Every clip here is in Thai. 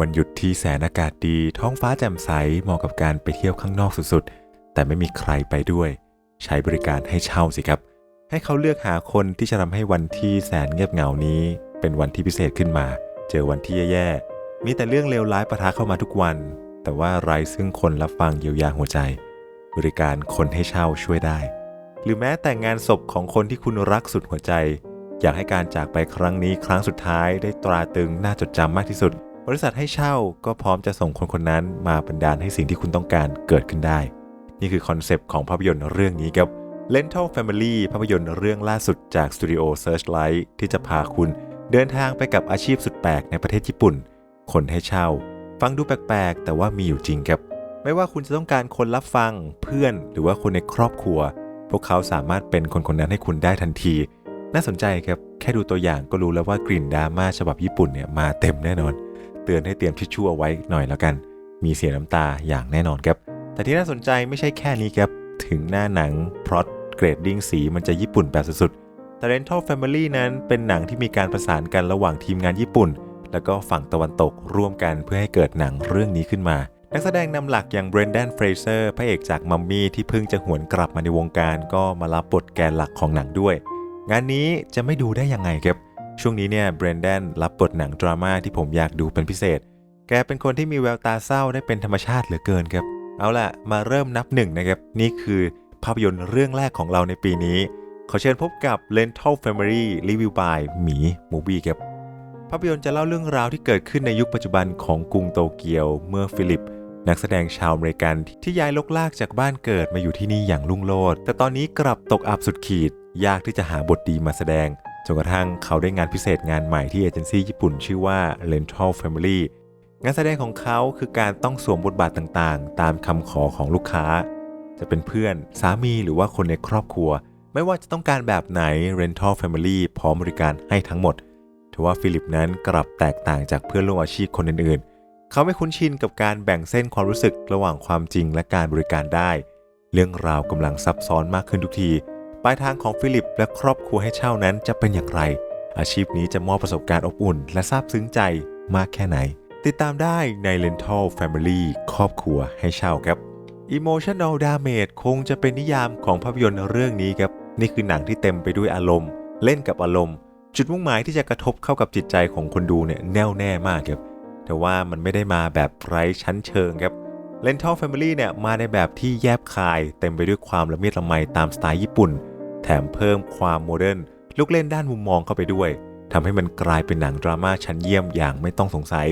วันหยุดที่แสนอากาศดี ท้องฟ้าแจ่มใสเหมาะกับการไปเที่ยวข้างนอกสุดๆ แต่ไม่มีใครไปด้วย ใช้บริการให้เช่าสิครับ ให้เขาเลือกหาคนที่จะทำให้วันที่แสนเงียบเหงานี้ เป็นวันที่พิเศษขึ้นมา เจอวันที่แย่ๆ มีแต่เรื่องเลวร้ายประทะเข้ามาทุกวัน แต่ว่าไร้ซึ่งคนรับฟังเยียวยาหัวใจ บริการคนให้เช่าช่วยได้ หรือแม้แต่งานศพของคนที่คุณรักสุดหัวใจ อยากให้การจากไปครั้งนี้ครั้งสุดท้ายได้ตราตรึงน่าจดจำมากที่สุด บริษัทให้เช่าก็พร้อมจะส่งคนคนนั้นมาบันดาลให้สิ่งที่คุณต้องการเกิดขึ้นได้ นี่คือคอนเซปต์ของภาพยนตร์เรื่องนี้ครับ Lental Family ภาพยนตร์เรื่องล่าสุดจากสตูดิโอ Searchlight ที่จะพาคุณเดินทางไปกับอาชีพสุดแปลกในประเทศญี่ปุ่น คนให้เช่า ฟังดูแปลกๆ แต่ว่ามีอยู่จริงครับ ไม่ว่าคุณจะต้องการคนรับฟังเพื่อนหรือว่าคนในครอบครัว พวกเขาสามารถเป็นคนคนนั้นให้คุณได้ทันที น่าสนใจครับ แค่ดูตัวอย่างก็รู้แล้วว่ากลิ่นดราม่าฉบับญี่ปุ่นเนี่ยมาเต็มแน่นอน ตือนให้เตรียมทิชชู่เอาไว้หน่อยแล้วกัน มีเสียน้ำตาอย่างแน่นอนครับ แต่ที่น่าสนใจไม่ใช่แค่นี้ครับ ถึงหน้าหนังพล็อตเกรดดิ้งสีมันจะญี่ปุ่นแบบสุดๆแต่ Rental Family นั้นเป็นหนังที่มีการประสานกันระหว่างทีมงานญี่ปุ่น แล้วก็ฝั่งตะวันตกร่วมกันเพื่อให้เกิดหนังเรื่องนี้ขึ้นมานักแสดงนำหลักอย่างเบรน d ดนเฟรเซอร์พระเอกจากมัมมี่ที่เพิ่งจะหวนกลับมาในวงการ ก็มารับบทแกนหลักของหนังด้วย งานนี้จะไม่ดูได้ยังไงครับ ช่วงนี้เนี่ยเบรน d ดนรับบทหนังดราม่าที่ผมอยากดูเป็นพิเศษ แกเป็นคนที่มีแววตาเศร้าได้เป็นธรรมชาติเหลือเกินครับ เอาล่ะ มาเริ่มนับหนึ่งนะครับ นี่คือภาพยนตร์เรื่องแรกของเราในปีนี้ ขอเชิญพบกับ Lental Family Review by หมี Movie ครับ ภาพยนตร์จะเล่าเรื่องราวที่เกิดขึ้นในยุคปัจจุบันของกรุงโตเกียว เมื่อฟิลิป นักแสดงชาวอเมริกันที่ย้ายลกลากจากบ้านเกิดมาอยู่ที่นี่อย่างรุ่งโรจน์แต่ตอนนี้กลับตกอับสุดขีด ยากที่จะหาบทดีมาแสดง จนกระทั่งเขาได้งานพิเศษงานใหม่ที่เอเจนซี่ญี่ปุ่นชื่อว่า Lental Family งานแสดงของเขาคือการต้องสวมบทบาทต่างๆ ตามคำขอของลูกค้า จะเป็นเพื่อนสามีหรือว่าคนในครอบครัว ไม่ว่าจะต้องการแบบไหน Rental Family พร้อมบริการให้ทั้งหมดทว่าฟิลิปนั้นกลับแตกต่างจากเพื่อนร่วมอาชีพคนอื่นๆ เขาไม่คุ้นชินกับการแบ่งเส้นความรู้สึกระหว่างความจริงและการบริการได้ เรื่องราวกำลังซับซ้อนมากขึ้นทุกที ปลายทางของฟิลิปและครอบครัวให้เช่านั้นจะเป็นอย่างไร อาชีพนี้จะมอบประสบการณ์อบอุ่น และซาบซึ้งใจมากแค่ไหน ติดตามได้ใน Lental Family ครอบครัวให้เช่าครับ Emotional Damage คงจะเป็นนิยามของภาพยนตร์เรื่องนี้ครับ นี่คือหนังที่เต็มไปด้วยอารมณ์ เล่นกับอารมณ์ จุดมุ่งหมายที่จะกระทบเข้ากับจิตใจของคนดูเนี่ยแน่วแน่มากครับแต่ว่ามันไม่ได้มาแบบไร้ชั้นเชิงครับ Lental Family เนี่ยมาในแบบที่แยบคาย เต็มไปด้วยความละเมียดละไมตามสไตล์ญี่ปุ่น ถมเพิ่มความโมเดิร์นลูกเล่นด้านมุมมองเข้าไปด้วยทำให้มันกลายเป็นหนังดราม่าชั้นเยี่ยมอย่างไม่ต้องสงสัย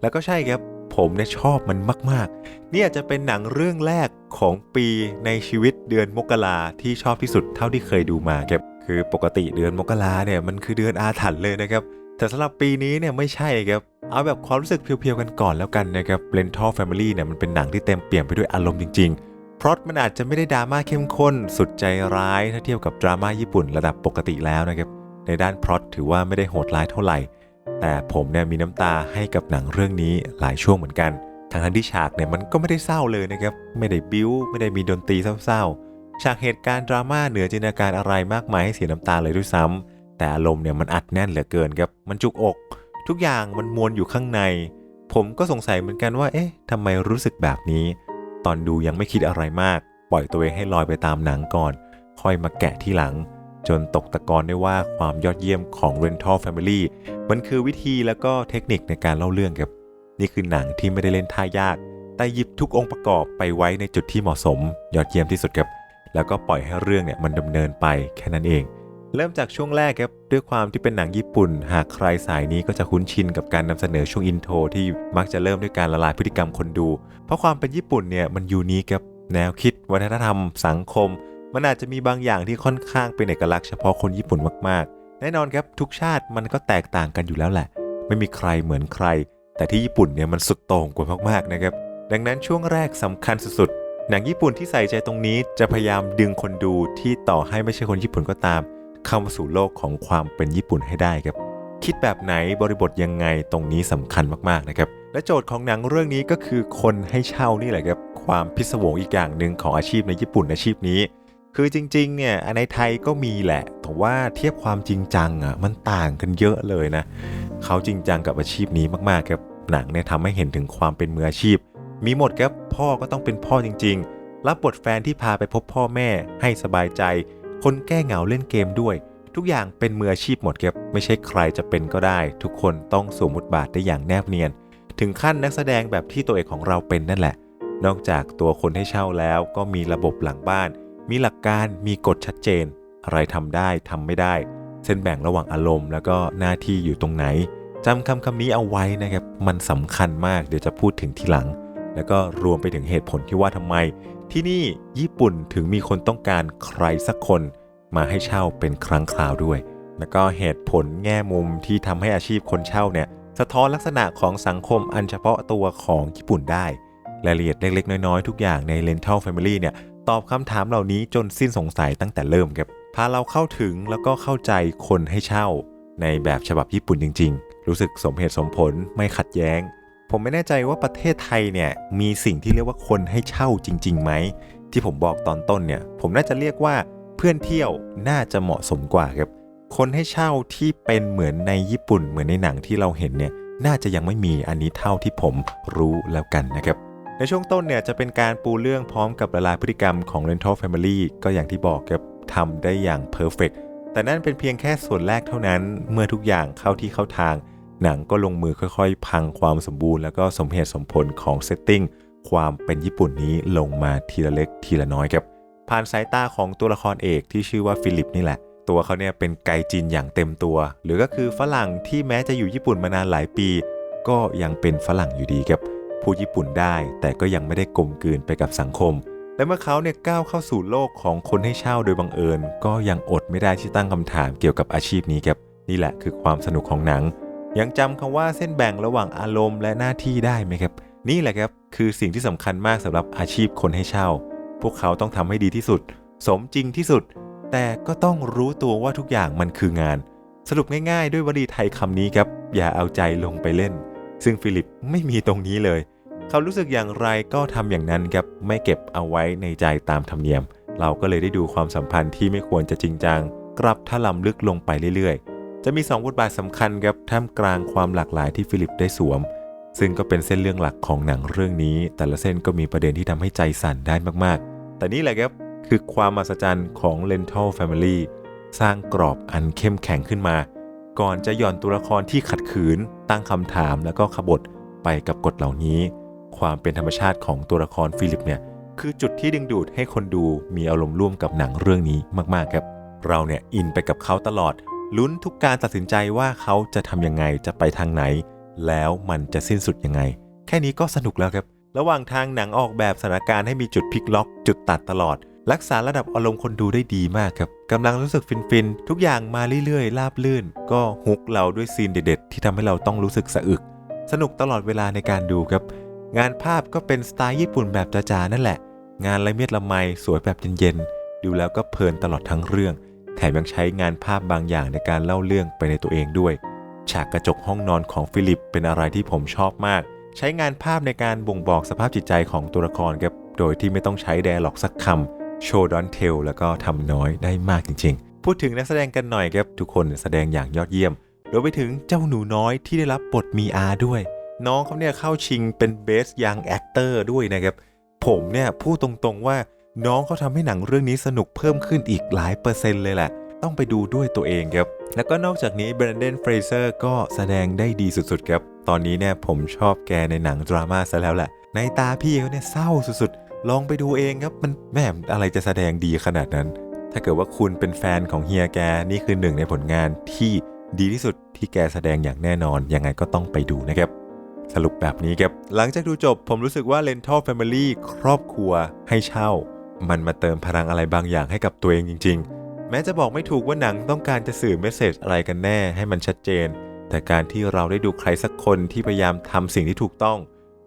แล้วก็ใช่ครับผมเนี่ยชอบมันมากๆ นี่อาจจะเป็นหนังเรื่องแรกของปีในชีวิตเดือนมกราที่ชอบที่สุดเท่าที่เคยดูมาครับคือปกติเดือนมกราเนี่ยมันคือเดือนอาถรรพ์เลยนะครับ แต่สำหรับปีนี้เนี่ยไม่ใช่ครับ เอาแบบความรู้สึกเพียวๆกันก่อนแล้วกันนะครับ Rental Family เนี่ยมันเป็นหนังที่เต็มเปี่ยมไปด้วยอารมณ์จริง ๆ พราะมันอาจจะไม่ได้ดราม่าเข้มข้น สุดใจร้ายถ้าเทียบกับดราม่าญี่ปุ่นระดับปกติแล้วนะครับ ในด้านพล็อตถือว่าไม่ได้โหดร้ายเท่าไหร่ แต่ผมเนี่ยมีน้ำตาให้กับหนังเรื่องนี้หลายช่วงเหมือนกันทางทันที่ฉากเนี่ยมันก็ไม่ได้เศร้าเลยนะครับ ไม่ได้บิ้ว ไม่ได้มีดนตรีเศร้าๆ ฉากเหตุการณ์ดราม่าเหนือจินตนาการอะไรมากมายให้เสียน้ำตาเลยด้วยซ้ำแต่อารมณ์เนี่ยมันอัดแน่นเหลือเกินครับ มันจุกอก ทุกอย่างมันมวลอยู่ข้างใน ผมก็สงสัยเหมือนกันว่า เอ๊ะทำไมรู้สึกแบบนี้ ตอนดูยังไม่คิดอะไรมาก ปล่อยตัวเองให้ลอยไปตามหนังก่อน ค่อยมาแกะที่หลัง จนตกตะกอนได้ว่าความยอดเยี่ยมของ Rental Family มันคือวิธีแล้วก็เทคนิคในการเล่าเรื่องครับนี่คือหนังที่ไม่ได้เล่นท่ายาก แต่หยิบทุกองค์ประกอบไปไว้ในจุดที่เหมาะสม ยอดเยี่ยมที่สุดครับแล้วก็ปล่อยให้เรื่องเนี่ยมันดำเนินไปแค่นั้นเอง เริ่มจากช่วงแรกครับด้วยความที่เป็นหนังญี่ปุ่น หากใครสายนี้ก็จะคุ้นชินกับการนำเสนอช่วงอินโทรที่มักจะเริ่มด้วยการละลายพฤติกรรมคนดู เพราะความเป็นญี่ปุ่นเนี่ยมันยูนิคครับแนวคิด วัฒนธรรม สังคม มันอาจจะมีบางอย่างที่ค่อนข้างเป็นเอกลักษณ์เฉพาะคนญี่ปุ่นมากๆ แน่นอนครับทุกชาติมันก็แตกต่างกันอยู่แล้วแหละ ไม่มีใครเหมือนใคร แต่ที่ญี่ปุ่นเนี่ยมันสุดโต่งกว่ามากๆนะครับดังนั้นช่วงแรกสำคัญสุดๆหนังญี่ปุ่นที่ใส่ใจตรงนี้จะพยายามดึงคนดูที่ต่อให้ไม่ใช่คนญี่ปุ่นก็ตาม เข้ามาสู่โลกของความเป็นญี่ปุ่นให้ได้ครับ คิดแบบไหนบริบทยังไงตรงนี้สำคัญมากๆนะครับ และโจทย์ของหนังเรื่องนี้ก็คือคนให้เช่านี่แหละครับ ความพิศวงอีกอย่างหนึ่งของอาชีพในญี่ปุ่นอาชีพนี้ คือจริงๆเนี่ยในไทยก็มีแหละแต่ว่าเทียบความจริงจังอะมันต่างกันเยอะเลยนะเขาจริงจังกับอาชีพนี้มากๆครับหนังเนี่ยทำให้เห็นถึงความเป็นมืออาชีพ มีหมดครับพ่อก็ต้องเป็นพ่อจริง ๆ รับบทแฟนที่พาไปพบพ่อแม่ให้สบายใจ คนแก้เหงาเล่นเกมด้วย ทุกอย่างเป็นมืออาชีพหมดครับไม่ใช่ใครจะเป็นก็ได้ ทุกคนต้องสวมบทบาทได้อย่างแนบเนียน ถึงขั้นนักแสดงแบบที่ตัวเอกของเราเป็นนั่นแหละ นอกจากตัวคนให้เช่าแล้วก็มีระบบหลังบ้าน มีหลักการมีกฎชัดเจน อะไรทำได้ทำไม่ได้ เส้นแบ่งระหว่างอารมณ์ แล้วก็หน้าที่อยู่ตรงไหนจำคำคำนี้เอาไว้นะครับ มันสำคัญมาก เดี๋ยวจะพูดถึงทีหลัง แล้วก็รวมไปถึงเหตุผลที่ว่าทำไม ที่นี่ญี่ปุ่นถึงมีคนต้องการใครสักคนมาให้เช่าเป็นครั้งคราวด้วย แล้วก็เหตุผลแง่มุมที่ทำให้อาชีพคนเช่าเนี่ยสะท้อนลักษณะของสังคมอันเฉพาะตัวของญี่ปุ่นได้รายละเอียดเล็กๆ น้อยๆ ทุกอย่างใน Rental Family เนี่ยตอบคำถามเหล่านี้จนสิ้นสงสัยตั้งแต่เริ่มครับพาเราเข้าถึงแล้วก็เข้าใจคนให้เช่า ในแบบฉบับญี่ปุ่นจริง ๆ รู้สึกสมเหตุสมผลไม่ขัดแย้ง ผมไม่แน่ใจว่าประเทศไทยเนี่ยมีสิ่งที่เรียกว่าคนให้เช่าจริงๆไหมที่ผมบอกตอนต้นเนี่ยผมน่าจะเรียกว่าเพื่อนเที่ยวน่าจะเหมาะสมกว่าครับคนให้เช่าที่เป็นเหมือนในญี่ปุ่น เหมือนในหนังที่เราเห็นเนี่ยน่าจะยังไม่มีอันนี้เท่าที่ผมรู้แล้วกันนะครับในช่วงต้นเนี่ยจะเป็นการปูเรื่องพร้อมกับละลายพฤติกรรมของ Rental Family ก็อย่างที่บอกครับทำได้อย่างเพอร์เฟกแต่นั่นเป็นเพียงแค่ส่วนแรกเท่านั้นเมื่อทุกอย่างเข้าที่เข้าทาง หนังก็ลงมือค่อยๆ พังความสมบูรณ์แล้วก็สมเหตุสมผลของเซตติ้งความเป็นญี่ปุ่นนี้ลงมาทีละเล็กทีละน้อยครับผ่านสายตาของตัวละครเอกที่ชื่อว่าฟิลิปนี่แหละ ตัวเขาเนี่ยเป็นไกจีนอย่างเต็มตัว หรือก็คือฝรั่งที่แม้จะอยู่ญี่ปุ่นมานานหลายปี ก็ยังเป็นฝรั่งอยู่ดีครับพูดญี่ปุ่นได้ แต่ก็ยังไม่ได้กลมกลืนไปกับสังคม และเมื่อเขาเนี่ยก้าวเข้าสู่โลกของคนให้เช่าโดยบังเอิญ ก็ยังอดไม่ได้ที่ตั้งคำถามเกี่ยวกับอาชีพนี้ครับนี่แหละคือความสนุกของหนัง ยังจำคำว่าเส้นแบ่งระหว่างอารมณ์และหน้าที่ได้ไหมครับ นี่แหละครับคือสิ่งที่สำคัญมากสำหรับอาชีพคนให้เช่า พวกเขาต้องทำให้ดีที่สุด สมจริงที่สุด แต่ก็ต้องรู้ตัวว่าทุกอย่างมันคืองาน สรุปง่ายๆ ด้วยวลีไทยคำนี้ครับ อย่าเอาใจลงไปเล่น ซึ่งฟิลิปไม่มีตรงนี้เลย เขารู้สึกอย่างไรก็ทำอย่างนั้นครับไม่เก็บเอาไว้ในใจตามธรรมเนียม เราก็เลยได้ดูความสัมพันธ์ที่ไม่ควรจะจริงจังกลับถลำลึกลงไปเรื่อยๆ จะมี 2 บทบาทสำคัญครับท่ามกลางความหลากหลายที่ฟิลิปได้สวม ซึ่งก็เป็นเส้นเรื่องหลักของหนังเรื่องนี้ แต่ละเส้นก็มีประเด็นที่ทำให้ใจสั่นได้มากๆ แต่นี่แหละครับคือความมหัศจรรย์ของ Rental Family สร้างกรอบอันเข้มแข็งขึ้นมา ก่อนจะหย่อนตัวละครที่ขัดขืน ตั้งคำถามแล้วก็ขบฏไปกับกฎเหล่านี้ ความเป็นธรรมชาติของตัวละครฟิลิปเนี่ยคือจุดที่ดึงดูดให้คนดูมีอารมณ์ร่วมกับหนังเรื่องนี้มากๆครับ เราเนี่ยอินไปกับเขาตลอด ลุ้นทุกการตัดสินใจว่าเขาจะทำยังไงจะไปทางไหน แล้วมันจะสิ้นสุดยังไง แค่นี้ก็สนุกแล้วครับ ระหว่างทางหนังออกแบบสถานการณ์ให้มีจุดพลิกล็อก จุดตัดตลอด รักษาระดับอารมณ์คนดูได้ดีมากครับกำลังรู้สึกฟินๆ ทุกอย่างมาเรื่อยๆราบลื่น ก็ฮุกเราด้วยซีนเด็ดๆ ที่ทำให้เราต้องรู้สึกสะอึก สนุกตลอดเวลาในการดูครับ งานภาพก็เป็นสไตล์ญี่ปุ่นแบบจ๋าๆนั่นแหละ งานละเมียดละไมสวยแบบเย็นๆดูแล้วก็เพลินตลอดทั้งเรื่อง แถมยังใช้งานภาพบางอย่างในการเล่าเรื่องไปในตัวเองด้วย ฉากกระจกห้องนอนของฟิลิปเป็นอะไรที่ผมชอบมาก ใช้งานภาพในการบ่งบอกสภาพจิตใจของตัวละครครับโดยที่ไม่ต้องใช้แดร์หลอกสักคำโชว์ดอนเทลแล้วก็ทำน้อยได้มากจริง ๆ พูดถึงนักแสดงกันหน่อยครับทุกคนแสดงอย่างยอดเยี่ยมรวมไปถึงเจ้าหนูน้อยที่ได้รับบทมีอาด้วย น้องเขาเนี่ยเข้าชิงเป็นเบสยังแอคเตอร์ด้วยนะครับผมเนี่ยพูดตรงๆว่า น้องเขาทำให้หนังเรื่องนี้สนุกเพิ่มขึ้นอีกหลายเปอร์เซ็นต์เลยแหละ ต้องไปดูด้วยตัวเองครับ แล้วก็นอกจากนี้เบรนเดนเฟรเซอร์ก็แสดงได้ดีสุดๆครับ ตอนนี้เนี่ยผมชอบแกในหนังดราม่าซะแล้วแหละ ในตาพี่เขาเนี่ยเศร้าสุดๆ ลองไปดูเองครับ มันแม่มอะไรจะแสดงดีขนาดนั้น ถ้าเกิดว่าคุณเป็นแฟนของเฮียแกนี่คือหนึ่งในผลงานที่ดีที่สุดที่แกแสดงอย่างแน่นอน ยังไงก็ต้องไปดูนะครับสรุปแบบนี้ครับ หลังจากดูจบผมรู้สึกว่า Rental Family ครอบครัวให้เช่า มันมาเติมพลังอะไรบางอย่างให้กับตัวเองจริง ๆ แม้จะบอกไม่ถูกว่าหนังต้องการจะสื่อเมสเซจอะไรกันแน่ให้มันชัดเจน แต่การที่เราได้ดูใครสักคนที่พยายามทำสิ่งที่ถูกต้อง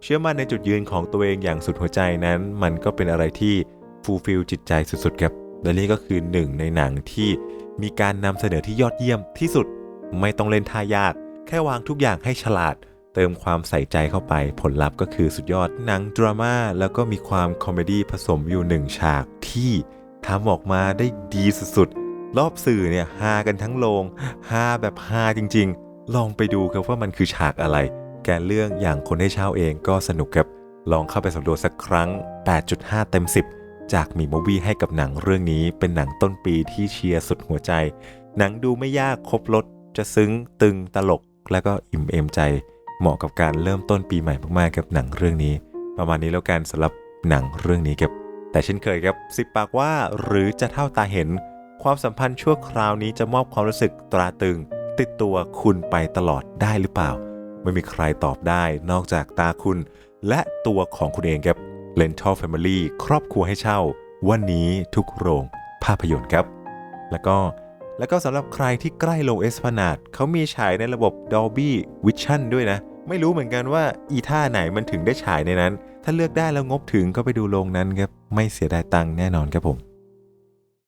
เชื่อมั่นในจุดยืนของตัวเองอย่างสุดหัวใจนั้น มันก็เป็นอะไรที่ฟูลฟิลจิตใจสุดๆครับและนี่ก็คือหนึ่งในหนังที่มีการนำเสนอที่ยอดเยี่ยมที่สุด ไม่ต้องเล่นท่ายาก แค่วางทุกอย่างให้ฉลาด เติมความใส่ใจเข้าไปผลลัพธ์ก็คือสุดยอดหนังดราม่าแล้วก็มีความคอมเมดี้ผสมอยู่หนึ่งฉากที่ทำออกมาได้ดีสุดๆ รอบสื่อเนี่ยฮากันทั้งโรงฮาแบบฮาจริงๆ ลองไปดูครับว่ามันคือฉากอะไร แกนเรื่องอย่างคนให้เช่าเองก็สนุกครับ ลองเข้าไปสำรวจสักครั้ง 8.5 เต็ม 10 จากมีมวี่ให้กับหนังเรื่องนี้เป็นหนังต้นปีที่เชียร์สุดหัวใจ หนังดูไม่ยากครบรถจะซึ้งตึงตลกแล้วก็อิ่มเอมใจ เหมาะกับการเริ่มต้นปีใหม่มากๆกับหนังเรื่องนี้ ประมาณนี้แล้วกันสำหรับหนังเรื่องนี้ครับแต่เช่นเคยครับสิบปากว่าหรือจะเท่าตาเห็น ความสัมพันธ์ชั่วคราวนี้จะมอบความรู้สึกตราตรึง ติดตัวคุณไปตลอดได้หรือเปล่า ไม่มีใครตอบได้นอกจากตาคุณ และตัวของคุณเองครับ Lental Family ครอบครัวให้เช่า วันนี้ทุกโรงภาพยนตร์ครับ แล้วก็ แล้วก็สำหรับใครที่ใกล้โรงเอสพนาดเขามีฉายในระบบ Dolby Vision ด้วยนะ ไม่รู้เหมือนกันว่าอีท่าไหนมันถึงได้ฉายในนั้น ถ้าเลือกได้แล้วงบถึงก็ไปดูโรงนั้นครับ ไม่เสียดายตังค์แน่นอนครับผม